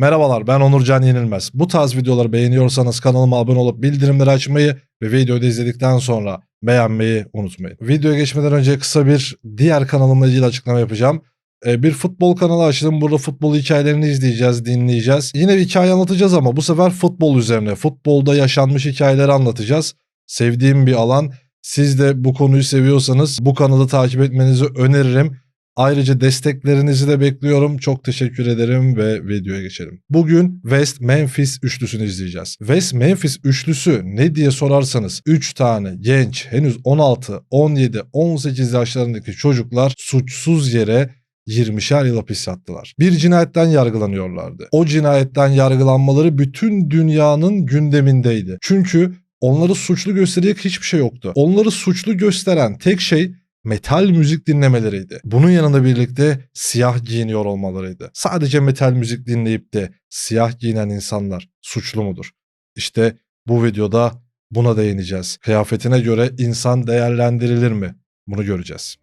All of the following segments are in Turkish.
Merhabalar ben Onurcan Yenilmez. Bu tarz videoları beğeniyorsanız kanalıma abone olup bildirimleri açmayı ve videoyu izledikten sonra beğenmeyi unutmayın. Videoya geçmeden önce kısa bir diğer kanalımla ilgili açıklama yapacağım. Ee, Bir futbol kanalı açtım. Burada futbol hikayelerini izleyeceğiz, dinleyeceğiz. Yine bir hikaye anlatacağız ama bu sefer futbol üzerine. Futbolda yaşanmış hikayeleri anlatacağız. Sevdiğim bir alan. Siz de bu konuyu seviyorsanız bu kanalı takip etmenizi öneririm. Ayrıca desteklerinizi de bekliyorum. Çok teşekkür ederim ve videoya geçelim. Bugün West Memphis üçlüsünü izleyeceğiz. West Memphis üçlüsü ne diye sorarsanız 3 tane genç henüz 16, 17, 18 yaşlarındaki çocuklar suçsuz yere 20'şer yıl hapis yattılar. Bir cinayetten yargılanıyorlardı. O cinayetten yargılanmaları bütün dünyanın gündemindeydi. Çünkü onları suçlu gösterecek hiçbir şey yoktu. Onları suçlu gösteren tek şey metal müzik dinlemeleriydi. Bunun yanında birlikte siyah giyiniyor olmalarıydı. Sadece metal müzik dinleyip de siyah giyinen insanlar suçlu mudur? İşte bu videoda buna değineceğiz. Kıyafetine göre insan değerlendirilir mi? Bunu göreceğiz.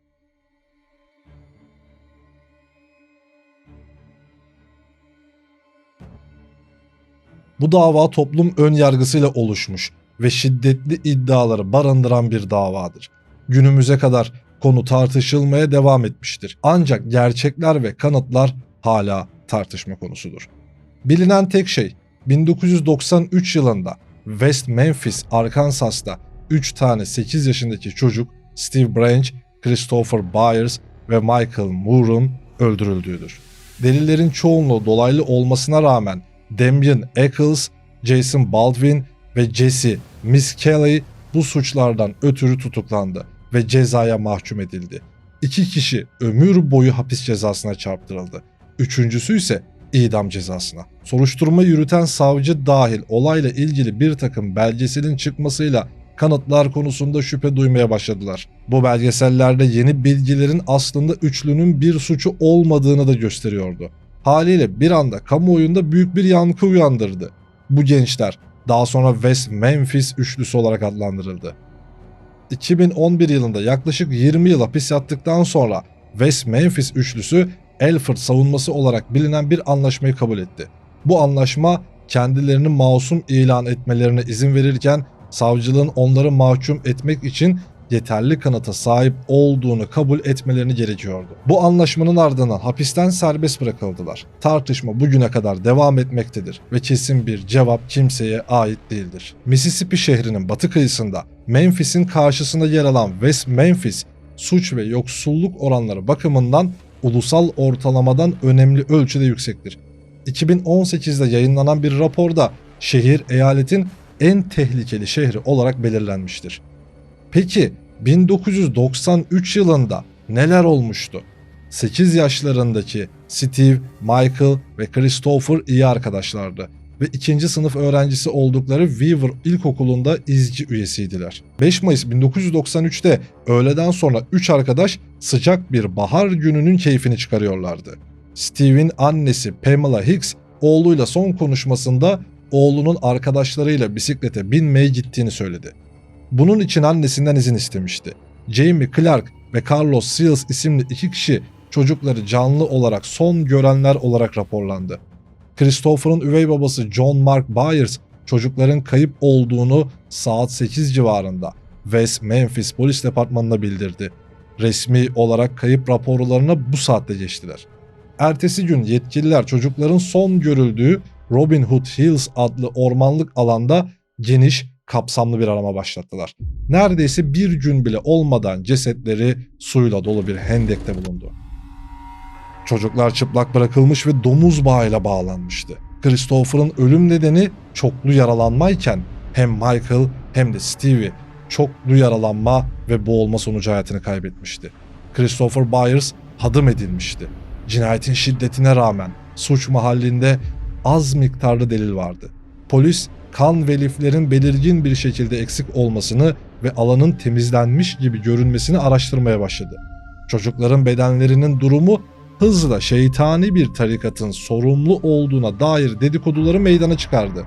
Bu dava toplum ön yargısıyla oluşmuş ve şiddetli iddiaları barındıran bir davadır. Günümüze kadar konu tartışılmaya devam etmiştir. Ancak gerçekler ve kanıtlar hala tartışma konusudur. Bilinen tek şey 1993 yılında West Memphis, Arkansas'ta 3 tane 8 yaşındaki çocuk Steve Branch, Christopher Byers ve Michael Moore'un öldürüldüğüdür. Delillerin çoğunluğu dolaylı olmasına rağmen Damien Eccles, Jason Baldwin ve Jesse Miss Kelly bu suçlardan ötürü tutuklandı ve cezaya mahkum edildi. İki kişi ömür boyu hapis cezasına çarptırıldı. Üçüncüsü ise idam cezasına. Soruşturma yürüten savcı dahil olayla ilgili bir takım belgeselin çıkmasıyla kanıtlar konusunda şüphe duymaya başladılar. Bu belgesellerde yeni bilgilerin aslında üçlünün bir suçu olmadığını da gösteriyordu. Haliyle bir anda kamuoyunda büyük bir yankı uyandırdı. Bu gençler daha sonra West Memphis üçlüsü olarak adlandırıldı. 2011 yılında yaklaşık 20 yıl hapis yattıktan sonra West Memphis üçlüsü Elford savunması olarak bilinen bir anlaşmayı kabul etti. Bu anlaşma kendilerini masum ilan etmelerine izin verirken savcılığın onları mahkum etmek için yeterli kanıta sahip olduğunu kabul etmelerini gerekiyordu. Bu anlaşmanın ardından hapisten serbest bırakıldılar. Tartışma bugüne kadar devam etmektedir ve kesin bir cevap kimseye ait değildir. Mississippi şehrinin batı kıyısında Memphis'in karşısında yer alan West Memphis suç ve yoksulluk oranları bakımından ulusal ortalamadan önemli ölçüde yüksektir. 2018'de yayınlanan bir raporda şehir eyaletin en tehlikeli şehri olarak belirlenmiştir. Peki 1993 yılında neler olmuştu? 8 yaşlarındaki Steve, Michael ve Christopher iyi arkadaşlardı ve ikinci sınıf öğrencisi oldukları Weaver İlkokulu'nda izci üyesiydiler. 5 Mayıs 1993'te öğleden sonra 3 arkadaş sıcak bir bahar gününün keyfini çıkarıyorlardı. Steve'in annesi Pamela Hicks oğluyla son konuşmasında oğlunun arkadaşlarıyla bisiklete binmeye gittiğini söyledi. Bunun için annesinden izin istemişti. Jamie Clark ve Carlos Seals isimli iki kişi çocukları canlı olarak son görenler olarak raporlandı. Christopher'ın üvey babası John Mark Byers çocukların kayıp olduğunu saat 8 civarında West Memphis Polis Departmanı'na bildirdi. Resmi olarak kayıp raporlarına bu saatte geçtiler. Ertesi gün yetkililer çocukların son görüldüğü Robin Hood Hills adlı ormanlık alanda geniş, kapsamlı bir arama başlattılar. Neredeyse bir gün bile olmadan cesetleri suyla dolu bir hendekte bulundu. Çocuklar çıplak bırakılmış ve domuz bağıyla bağlanmıştı. Christopher'ın ölüm nedeni çoklu yaralanmayken hem Michael hem de Stevie çoklu yaralanma ve boğulma sonucu hayatını kaybetmişti. Christopher Byers hadım edilmişti. Cinayetin şiddetine rağmen suç mahallinde az miktarda delil vardı. Polis kan ve liflerin belirgin bir şekilde eksik olmasını ve alanın temizlenmiş gibi görünmesini araştırmaya başladı. Çocukların bedenlerinin durumu hızla şeytani bir tarikatın sorumlu olduğuna dair dedikoduları meydana çıkardı.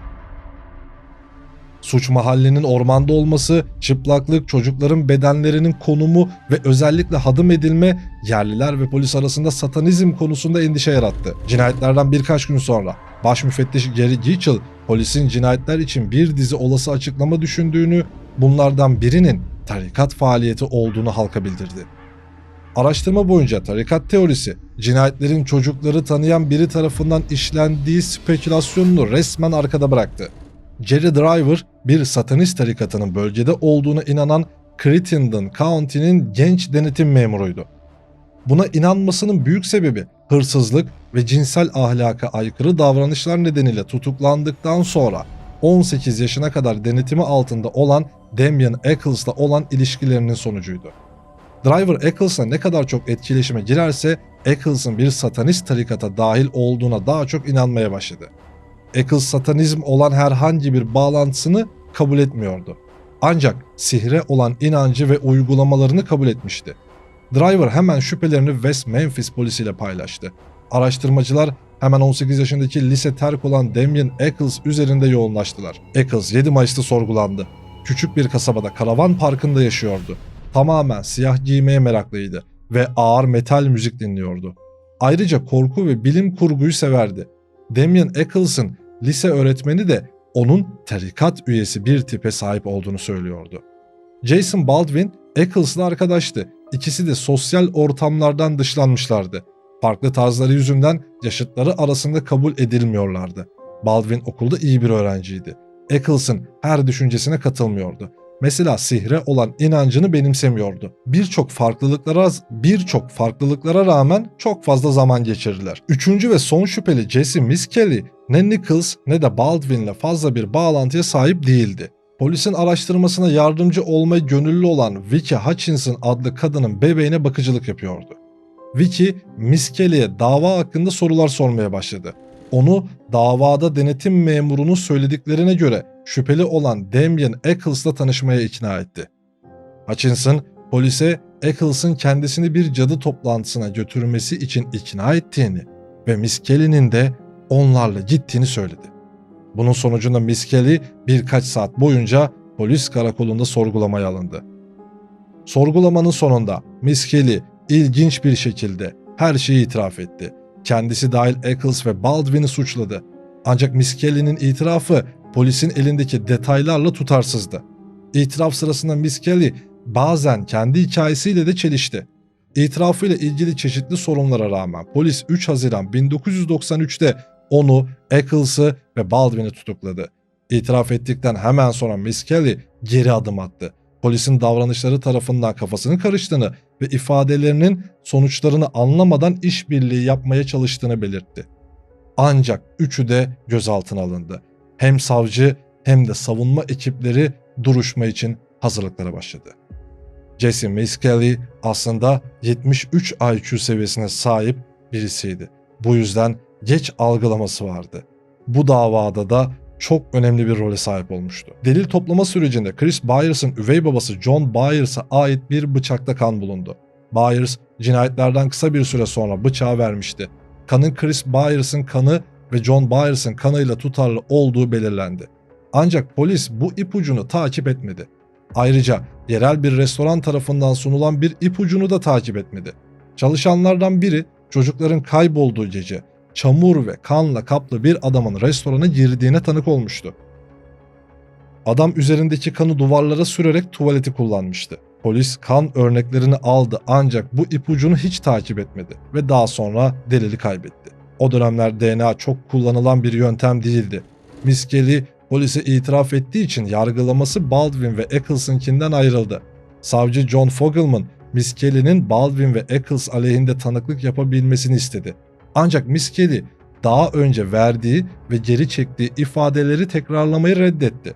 Suç mahallinin ormanda olması, çıplaklık, çocukların bedenlerinin konumu ve özellikle hadım edilme yerliler ve polis arasında satanizm konusunda endişe yarattı. Cinayetlerden birkaç gün sonra Baş müfettiş Gary Gitchell, polisin cinayetler için bir dizi olası açıklama düşündüğünü, bunlardan birinin tarikat faaliyeti olduğunu halka bildirdi. Araştırma boyunca tarikat teorisi, cinayetlerin çocukları tanıyan biri tarafından işlendiği spekülasyonunu resmen arkada bıraktı. Jerry Driver, bir satanist tarikatının bölgede olduğuna inanan Crittenden County'nin genç denetim memuruydu. Buna inanmasının büyük sebebi hırsızlık ve cinsel ahlaka aykırı davranışlar nedeniyle tutuklandıktan sonra 18 yaşına kadar denetimi altında olan Damian Eccles'la olan ilişkilerinin sonucuydu. Driver Eccles'la ne kadar çok etkileşime girerse Eccles'ın bir satanist tarikata dahil olduğuna daha çok inanmaya başladı. Eccles satanizm olan herhangi bir bağlantısını kabul etmiyordu. Ancak sihre olan inancı ve uygulamalarını kabul etmişti. Driver hemen şüphelerini West Memphis polisiyle paylaştı. Araştırmacılar hemen 18 yaşındaki lise terk olan Damien Eccles üzerinde yoğunlaştılar. Eccles 7 Mayıs'ta sorgulandı. Küçük bir kasabada karavan parkında yaşıyordu. Tamamen siyah giymeye meraklıydı ve ağır metal müzik dinliyordu. Ayrıca korku ve bilim kurguyu severdi. Damien Eccles'ın lise öğretmeni de onun tarikat üyesi bir tipe sahip olduğunu söylüyordu. Jason Baldwin Eccles'la arkadaştı. İkisi de sosyal ortamlardan dışlanmışlardı. Farklı tarzları yüzünden yaşıtları arasında kabul edilmiyorlardı. Baldwin okulda iyi bir öğrenciydi. Eccles'ın her düşüncesine katılmıyordu. Mesela sihre olan inancını benimsemiyordu. Birçok farklılıklara birçok farklılıklara rağmen çok fazla zaman geçirdiler. Üçüncü ve son şüpheli Jesse Miss Kelly ne Nichols ne de Baldwin'le fazla bir bağlantıya sahip değildi. Polisin araştırmasına yardımcı olmayı gönüllü olan Vicky Hutchinson adlı kadının bebeğine bakıcılık yapıyordu. Vicky, Miss Kelly'e dava hakkında sorular sormaya başladı. Onu davada denetim memurunun söylediklerine göre şüpheli olan Damien Eccles'la tanışmaya ikna etti. Hutchinson, polise Eccles'ın kendisini bir cadı toplantısına götürmesi için ikna ettiğini ve Miss Kelly'nin de onlarla gittiğini söyledi. Bunun sonucunda Miss Kelly birkaç saat boyunca polis karakolunda sorgulamaya alındı. Sorgulamanın sonunda Miss Kelly ilginç bir şekilde her şeyi itiraf etti. Kendisi dahil Eccles ve Baldwin'i suçladı. Ancak Miss Kelly'nin itirafı polisin elindeki detaylarla tutarsızdı. İtiraf sırasında Miss Kelly bazen kendi hikayesiyle de çelişti. İtirafıyla ilgili çeşitli sorunlara rağmen polis 3 Haziran 1993'te onu, Eccles'ı ve Baldwin'i tutukladı. İtiraf ettikten hemen sonra Miss Kelly geri adım attı. Polisin davranışları tarafından kafasını karıştığını ve ifadelerinin sonuçlarını anlamadan işbirliği yapmaya çalıştığını belirtti. Ancak üçü de gözaltına alındı. Hem savcı hem de savunma ekipleri duruşma için hazırlıklara başladı. Jesse Miss Kelly aslında 73 IQ seviyesine sahip birisiydi. Bu yüzden geç algılaması vardı. Bu davada da çok önemli bir role sahip olmuştu. Delil toplama sürecinde Chris Byers'ın üvey babası John Byers'a ait bir bıçakta kan bulundu. Byers cinayetlerden kısa bir süre sonra bıçağı vermişti. Kanın Chris Byers'ın kanı ve John Byers'ın kanıyla tutarlı olduğu belirlendi. Ancak polis bu ipucunu takip etmedi. Ayrıca yerel bir restoran tarafından sunulan bir ipucunu da takip etmedi. Çalışanlardan biri çocukların kaybolduğu gece çamur ve kanla kaplı bir adamın restorana girdiğine tanık olmuştu. Adam üzerindeki kanı duvarlara sürerek tuvaleti kullanmıştı. Polis kan örneklerini aldı ancak bu ipucunu hiç takip etmedi ve daha sonra delili kaybetti. O dönemler DNA çok kullanılan bir yöntem değildi. Miskeli polise itiraf ettiği için yargılaması Baldwin ve Eccles'ınkinden ayrıldı. Savcı John Fogelman, Miskeli'nin Baldwin ve Eccles aleyhinde tanıklık yapabilmesini istedi. Ancak Miss Kelly daha önce verdiği ve geri çektiği ifadeleri tekrarlamayı reddetti.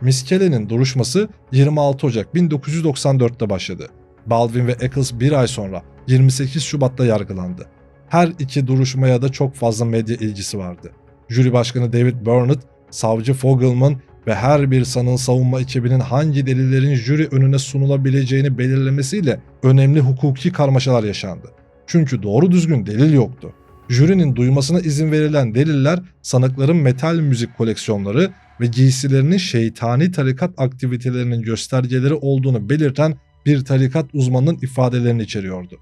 Miss Kelly'nin duruşması 26 Ocak 1994'te başladı. Baldwin ve Eccles bir ay sonra 28 Şubat'ta yargılandı. Her iki duruşmaya da çok fazla medya ilgisi vardı. Jüri başkanı David Burnett, savcı Fogelman ve her bir sanığın savunma ekibinin hangi delillerin jüri önüne sunulabileceğini belirlemesiyle önemli hukuki karmaşalar yaşandı. Çünkü doğru düzgün delil yoktu. Jürinin duymasına izin verilen deliller sanıkların metal müzik koleksiyonları ve giysilerinin şeytani tarikat aktivitelerinin göstergeleri olduğunu belirten bir tarikat uzmanının ifadelerini içeriyordu.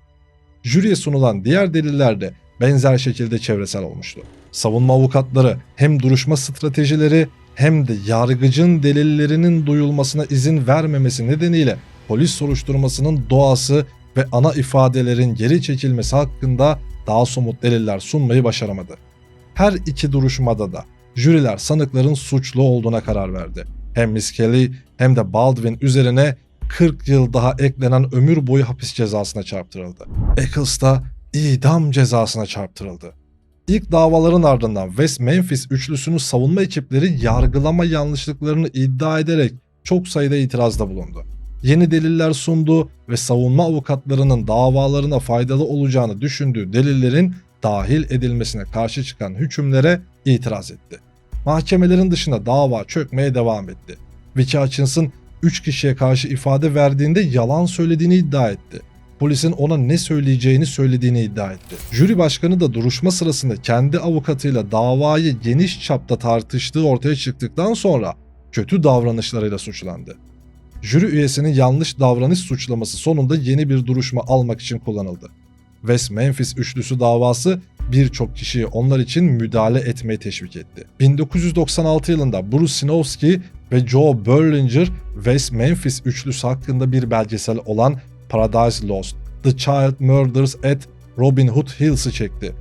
Jüriye sunulan diğer deliller de benzer şekilde çevresel olmuştu. Savunma avukatları hem duruşma stratejileri hem de yargıcın delillerinin duyulmasına izin vermemesi nedeniyle polis soruşturmasının doğası ve ana ifadelerin geri çekilmesi hakkında daha somut deliller sunmayı başaramadı. Her iki duruşmada da jüriler sanıkların suçlu olduğuna karar verdi. Hem Miss Kelly hem de Baldwin üzerine 40 yıl daha eklenen ömür boyu hapis cezasına çarptırıldı. Eccles da idam cezasına çarptırıldı. İlk davaların ardından West Memphis üçlüsünün savunma ekipleri yargılama yanlışlıklarını iddia ederek çok sayıda itirazda bulundu. Yeni deliller sundu ve savunma avukatlarının davalarına faydalı olacağını düşündüğü delillerin dahil edilmesine karşı çıkan hükümlere itiraz etti. Mahkemelerin dışında dava çökmeye devam etti. Vicky Hutchinson 3 kişiye karşı ifade verdiğinde yalan söylediğini iddia etti. Polisin ona ne söyleyeceğini söylediğini iddia etti. Jüri başkanı da duruşma sırasında kendi avukatıyla davayı geniş çapta tartıştığı ortaya çıktıktan sonra kötü davranışlarıyla suçlandı. Jüri üyesinin yanlış davranış suçlaması sonunda yeni bir duruşma almak için kullanıldı. West Memphis üçlüsü davası birçok kişiyi onlar için müdahale etmeye teşvik etti. 1996 yılında Bruce Sinowski ve Joe Berlinger West Memphis üçlüsü hakkında bir belgesel olan Paradise Lost, The Child Murders at Robin Hood Hills'ı çekti.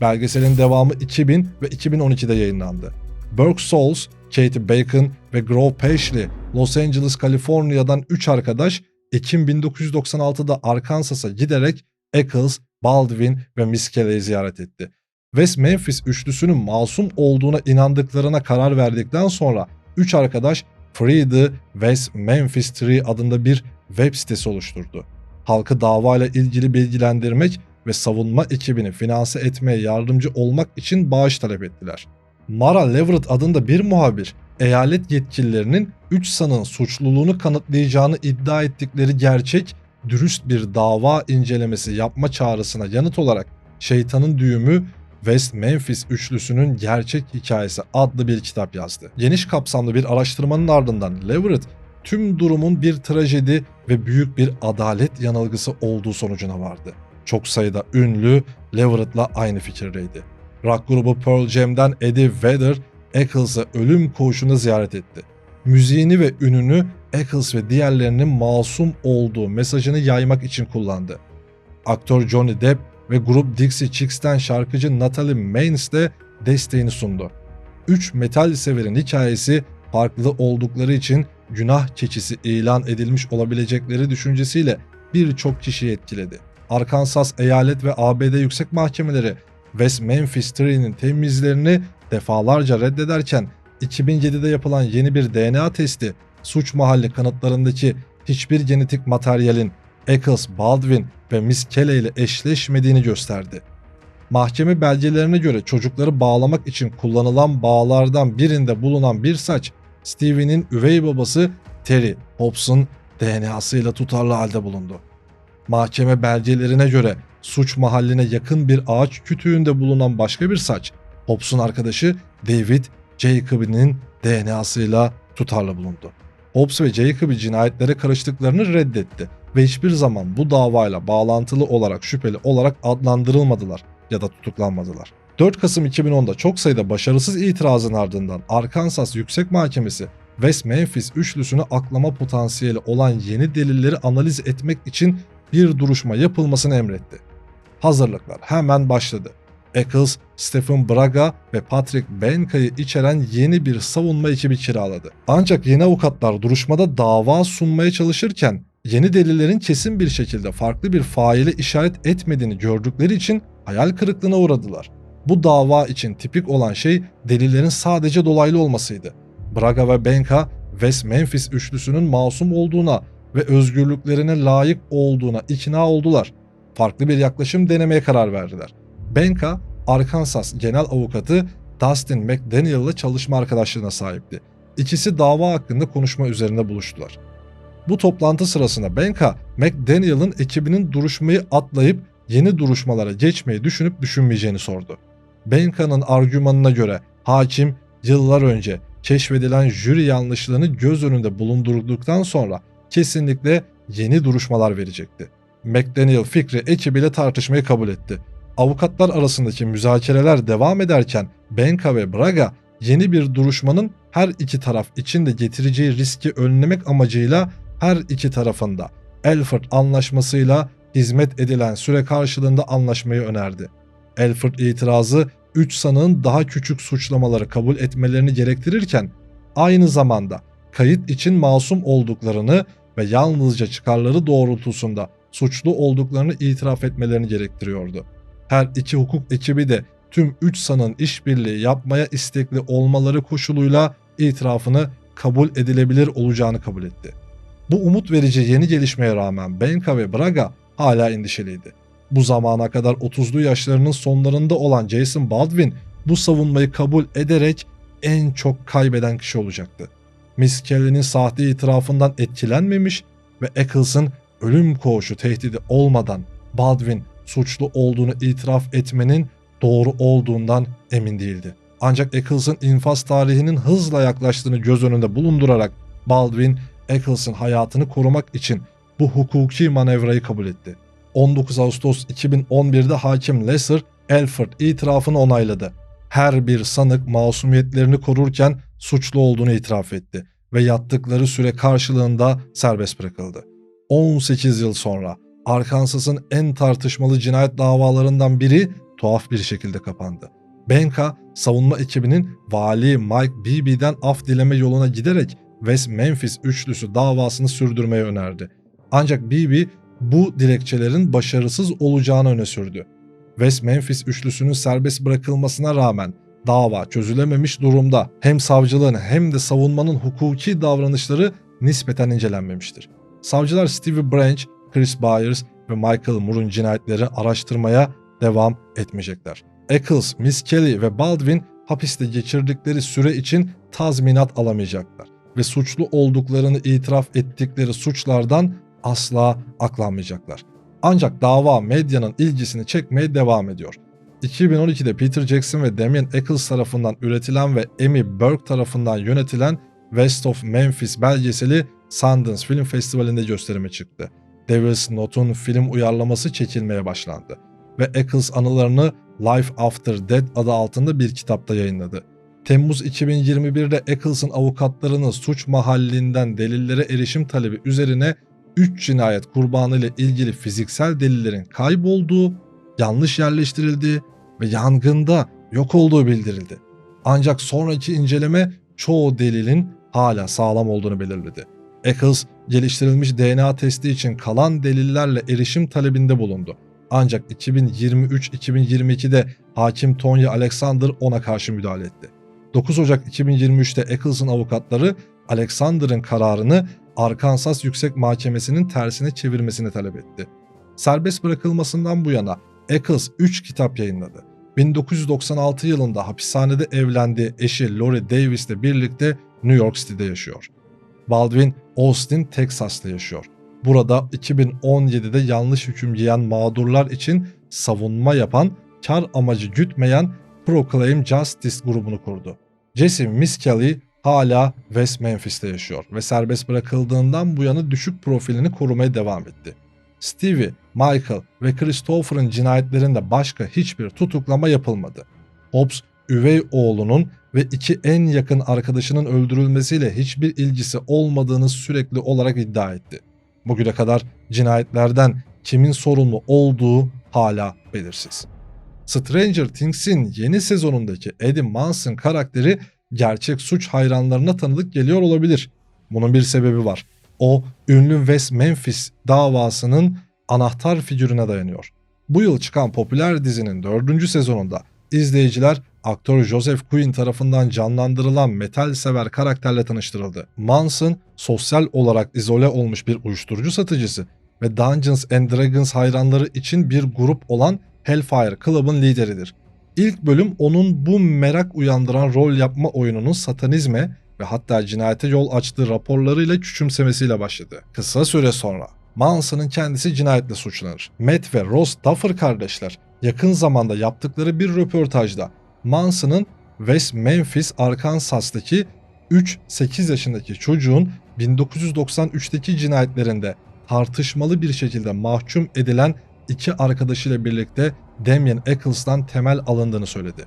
Belgeselin devamı 2000 ve 2012'de yayınlandı. Burke Souls, Katie Bacon ve Grove Paisley, Los Angeles, Kaliforniya'dan 3 arkadaş Ekim 1996'da Arkansas'a giderek Eccles, Baldwin ve Miss Kelly'yi ziyaret etti. West Memphis üçlüsünün masum olduğuna inandıklarına karar verdikten sonra 3 arkadaş Free the West Memphis Tree adında bir web sitesi oluşturdu. Halkı davayla ilgili bilgilendirmek ve savunma ekibini finanse etmeye yardımcı olmak için bağış talep ettiler. Mara Leverett adında bir muhabir, eyalet yetkililerinin 3 sanığın suçluluğunu kanıtlayacağını iddia ettikleri gerçek, dürüst bir dava incelemesi yapma çağrısına yanıt olarak Şeytanın Düğümü West Memphis üçlüsünün gerçek hikayesi adlı bir kitap yazdı. Geniş kapsamlı bir araştırmanın ardından Leverett tüm durumun bir trajedi ve büyük bir adalet yanılgısı olduğu sonucuna vardı. Çok sayıda ünlü Leverett'la aynı fikirdeydi. Rock grubu Pearl Jam'den Eddie Vedder, Eccles'ı ölüm koğuşuna ziyaret etti. Müziğini ve ününü Eccles ve diğerlerinin masum olduğu mesajını yaymak için kullandı. Aktör Johnny Depp ve grup Dixie Chicks'ten şarkıcı Natalie Maines de desteğini sundu. Üç metal severin hikayesi farklı oldukları için günah keçisi ilan edilmiş olabilecekleri düşüncesiyle birçok kişiyi etkiledi. Arkansas Eyalet ve ABD Yüksek Mahkemeleri West Memphis Tree'nin temizlerini defalarca reddederken 2007'de yapılan yeni bir DNA testi suç mahalli kanıtlarındaki hiçbir genetik materyalin Eccles, Baldwin ve Miss Kelly ile eşleşmediğini gösterdi. Mahkeme belgelerine göre çocukları bağlamak için kullanılan bağlardan birinde bulunan bir saç Stevie'nin üvey babası Terry Hobbs'un DNA'sıyla tutarlı halde bulundu. Mahkeme belgelerine göre suç mahalline yakın bir ağaç kütüğünde bulunan başka bir saç Hobbs'un arkadaşı David Jacob'inin DNA'sıyla tutarlı bulundu. Hobbs ve Jacob'i cinayetlere karıştıklarını reddetti ve hiçbir zaman bu davayla bağlantılı olarak şüpheli olarak adlandırılmadılar ya da tutuklanmadılar. 4 Kasım 2010'da çok sayıda başarısız itirazın ardından Arkansas Yüksek Mahkemesi West Memphis üçlüsünü aklama potansiyeli olan yeni delilleri analiz etmek için bir duruşma yapılmasını emretti. Hazırlıklar hemen başladı. Eccles, Stephen Braga ve Patrick Benka'yı içeren yeni bir savunma ekibi kiraladı. Ancak yeni avukatlar duruşmada dava sunmaya çalışırken yeni delillerin kesin bir şekilde farklı bir faile işaret etmediğini gördükleri için hayal kırıklığına uğradılar. Bu dava için tipik olan şey delillerin sadece dolaylı olmasıydı. Braga ve Benka, West Memphis üçlüsünün masum olduğuna ve özgürlüklerine layık olduğuna ikna oldular. Farklı bir yaklaşım denemeye karar verdiler. Benka, Arkansas genel avukatı Dustin McDaniel ile çalışma arkadaşlığına sahipti. İkisi dava hakkında konuşma üzerine buluştular. Bu toplantı sırasında Benka, McDaniel'ın ekibinin duruşmayı atlayıp yeni duruşmalara geçmeyi düşünüp düşünmeyeceğini sordu. Benka'nın argümanına göre hakim yıllar önce keşfedilen jüri yanlışlığını göz önünde bulundurduktan sonra kesinlikle yeni duruşmalar verecekti. McDaniel fikri ekibiyle tartışmayı kabul etti. Avukatlar arasındaki müzakereler devam ederken Benka ve Braga yeni bir duruşmanın her iki taraf için de getireceği riski önlemek amacıyla her iki tarafında Elford anlaşmasıyla hizmet edilen süre karşılığında anlaşmayı önerdi. Elford itirazı 3 sanığın daha küçük suçlamaları kabul etmelerini gerektirirken aynı zamanda kayıt için masum olduklarını ve yalnızca çıkarları doğrultusunda suçlu olduklarını itiraf etmelerini gerektiriyordu. Her iki hukuk ekibi de tüm 3 sanığın işbirliği yapmaya istekli olmaları koşuluyla itirafını kabul edilebilir olacağını kabul etti. Bu umut verici yeni gelişmeye rağmen Benka ve Braga hala endişeliydi. Bu zamana kadar 30'lu yaşlarının sonlarında olan Jason Baldwin bu savunmayı kabul ederek en çok kaybeden kişi olacaktı. Miss Kelly'nin sahte itirafından etkilenmemiş ve Eccles'ın ölüm koğuşu tehdidi olmadan Baldwin suçlu olduğunu itiraf etmenin doğru olduğundan emin değildi. Ancak Eccles'ın infaz tarihinin hızla yaklaştığını göz önünde bulundurarak Baldwin, Eccles'ın hayatını korumak için bu hukuki manevrayı kabul etti. 19 Ağustos 2011'de hakim Lesser, Elford itirafını onayladı. Her bir sanık masumiyetlerini korurken suçlu olduğunu itiraf etti ve yattıkları süre karşılığında serbest bırakıldı. 18 yıl sonra Arkansas'ın en tartışmalı cinayet davalarından biri tuhaf bir şekilde kapandı. Benka, savunma ekibinin vali Mike Beebe'den af dileme yoluna giderek West Memphis üçlüsü davasını sürdürmeyi önerdi. Ancak Beebe bu dilekçelerin başarısız olacağını öne sürdü. West Memphis üçlüsünün serbest bırakılmasına rağmen dava çözülememiş durumda hem savcılığın hem de savunmanın hukuki davranışları nispeten incelenmemiştir. Savcılar Stevie Branch, Chris Byers ve Michael Moore'un cinayetleri araştırmaya devam etmeyecekler. Eccles, Miss Kelly ve Baldwin hapiste geçirdikleri süre için tazminat alamayacaklar ve suçlu olduklarını itiraf ettikleri suçlardan asla aklanmayacaklar. Ancak dava medyanın ilgisini çekmeye devam ediyor. 2012'de Peter Jackson ve Damien Eccles tarafından üretilen ve Amy Burke tarafından yönetilen West of Memphis belgeseli Sundance Film Festivali'nde gösterime çıktı. Devil's Note'un film uyarlaması çekilmeye başlandı ve Eccles anılarını Life After Death adı altında bir kitapta yayınladı. Temmuz 2021'de Eccles'ın avukatlarının suç mahallinden delillere erişim talebi üzerine 3 cinayet kurbanı ile ilgili fiziksel delillerin kaybolduğu, yanlış yerleştirildiği ve yangında yok olduğu bildirildi. Ancak sonraki inceleme çoğu delilin hala sağlam olduğunu belirledi. Eccles geliştirilmiş DNA testi için kalan delillerle erişim talebinde bulundu. Ancak 2023-2022'de hakim Tonya Alexander ona karşı müdahale etti. 9 Ocak 2023'te Eccles'ın avukatları Alexander'ın kararını Arkansas Yüksek Mahkemesi'nin tersine çevirmesini talep etti. Serbest bırakılmasından bu yana Eccles 3 kitap yayınladı. 1996 yılında hapishanede evlendiği eşi Lori Davis ile birlikte New York City'de yaşıyor. Baldwin, Austin, Texas'ta yaşıyor. Burada 2017'de yanlış hüküm giyen mağdurlar için savunma yapan, kar amacı gütmeyen Proclaim Justice grubunu kurdu. Jesse Miss Kelly hala West Memphis'te yaşıyor ve serbest bırakıldığından bu yana düşük profilini korumaya devam etti. Stevie, Michael ve Christopher'ın cinayetlerinde başka hiçbir tutuklama yapılmadı. Hobbs, üvey oğlunun ve iki en yakın arkadaşının öldürülmesiyle hiçbir ilgisi olmadığını sürekli olarak iddia etti. Bugüne kadar cinayetlerden kimin sorumlu olduğu hala belirsiz. Stranger Things'in yeni sezonundaki Eddie Munson karakteri gerçek suç hayranlarına tanıdık geliyor olabilir. Bunun bir sebebi var. O ünlü West Memphis davasının anahtar figürüne dayanıyor. Bu yıl çıkan popüler dizinin dördüncü sezonunda izleyiciler aktör Joseph Quinn tarafından canlandırılan metal sever karakterle tanıştırıldı. Manson sosyal olarak izole olmuş bir uyuşturucu satıcısı ve Dungeons and Dragons hayranları için bir grup olan Hellfire Club'ın lideridir. İlk bölüm onun bu merak uyandıran rol yapma oyununun satanizme ve hatta cinayete yol açtığı raporlarıyla küçümsemesiyle başladı. Kısa süre sonra Manson'ın kendisi cinayetle suçlanır. Matt ve Ross Duffer kardeşler yakın zamanda yaptıkları bir röportajda Manson'ın West Memphis, Arkansas'taki 3-8 yaşındaki çocuğun 1993'teki cinayetlerinde tartışmalı bir şekilde mahkum edilen iki arkadaşıyla birlikte Damien Eccles'tan temel alındığını söyledi.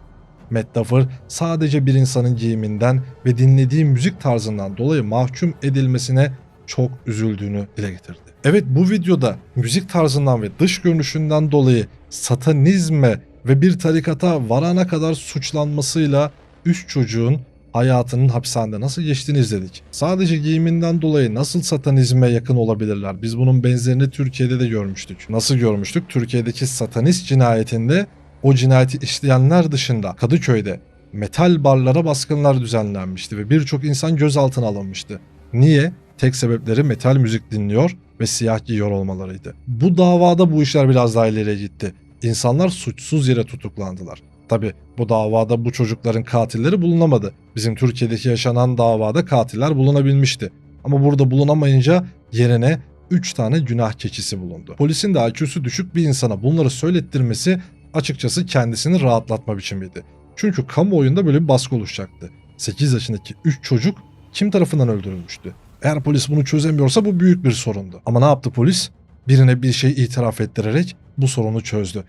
Matt Duffer sadece bir insanın giyiminden ve dinlediği müzik tarzından dolayı mahkum edilmesine çok üzüldüğünü dile getirdi. Evet bu videoda müzik tarzından ve dış görünüşünden dolayı satanizme ve bir tarikata varana kadar suçlanmasıyla üç çocuğun hayatının hapishanede nasıl geçtiğini izledik. Sadece giyiminden dolayı nasıl satanizme yakın olabilirler? Biz bunun benzerini Türkiye'de de görmüştük. Nasıl görmüştük? Türkiye'deki satanist cinayetinde o cinayeti işleyenler dışında Kadıköy'de metal barlara baskınlar düzenlenmişti ve birçok insan gözaltına alınmıştı. Niye? Tek sebepleri metal müzik dinliyor ve siyah giyiyor olmalarıydı. Bu davada bu işler biraz daha ileriye gitti. İnsanlar suçsuz yere tutuklandılar. Tabi bu davada bu çocukların katilleri bulunamadı. Bizim Türkiye'deki yaşanan davada katiller bulunabilmişti. Ama burada bulunamayınca yerine 3 tane günah keçisi bulundu. Polisin de IQ'su düşük bir insana bunları söylettirmesi açıkçası kendisini rahatlatma biçimiydi. Çünkü kamuoyunda böyle bir baskı oluşacaktı. 8 yaşındaki 3 çocuk kim tarafından öldürülmüştü? Eğer polis bunu çözemiyorsa bu büyük bir sorundu. Ama ne yaptı polis? Birine bir şey itiraf ettirerek bu sorunu çözdü.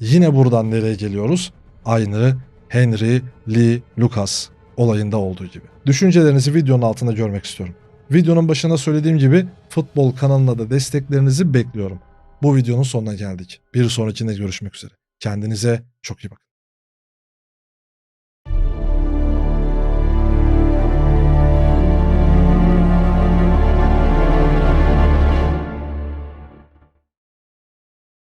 Yine buradan nereye geliyoruz? Aynı Henry Lee Lucas olayında olduğu gibi. Düşüncelerinizi videonun altında görmek istiyorum. Videonun başına söylediğim gibi futbol kanalına da desteklerinizi bekliyorum. Bu videonun sonuna geldik. Bir sonrakinde görüşmek üzere. Kendinize çok iyi bakın.